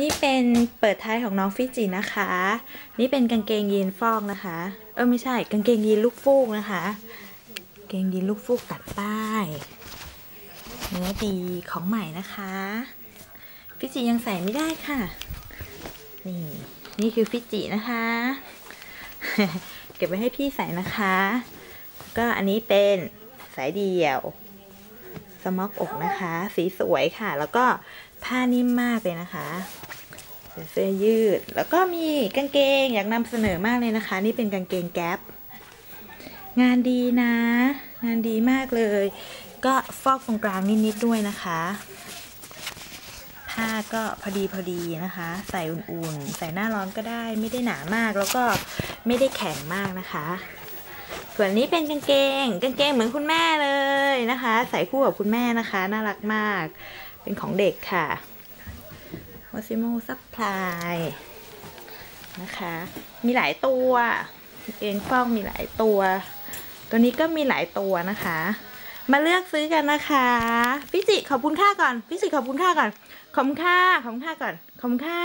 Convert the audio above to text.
นี่เป็นเปิดท้ายของน้องฟิจินะคะ นี่เป็นกางเกงยีนฟอกนะคะ เออไม่ใช่ กางเกงยีนลูกฟูกนะคะกางเกงยีนลูกฟูกตัดป้ายเนื้อดีของใหม่นะคะ ฟิจิยังใส่ไม่ได้ค่ะ นี่ นี่คือฟิจินะคะ เก็บไว้ให้พี่ใส่นะคะ ก็อันนี้เป็นสายเดี่ยว สม็อกอกนะคะ สีสวยค่ะ แล้วก็ผ้านิ่มมากเลยนะคะเป็นเสื้อยืด แล้วก็มีกางเกงอยากนำเสนอมากเลยนะคะ นี่เป็นกางเกงแก๊ปงานดีนะ งานดีมากเลย ก็ฟอกตรงกลางนิดๆด้วยนะคะ ผ้าก็พอดีพอดีนะคะ ใส่อุ่นๆ ใส่หน้าร้อนก็ได้ ไม่ได้หนามากแล้วก็ไม่ได้แข็งมากนะคะ ส่วนนี้เป็นกางเกง กางเกงเหมือนคุณแม่เลย นะคะ ใส่คู่กับคุณแม่นะคะ น่ารักมาก เป็นของเด็กค่ะ w a s i m o Supply นะคะ มีหลายตัวเกงฟอกมีหลายตัว ตัวนี้ก็มีหลายตัวนะคะ มาเลือกซื้อกันนะคะฟิจิขอบคุณค่าก่อนฟิจิขอบคุณค่าก่อนขอบคุณค่าขอบคุณค่าก่อนขอบคุณค่า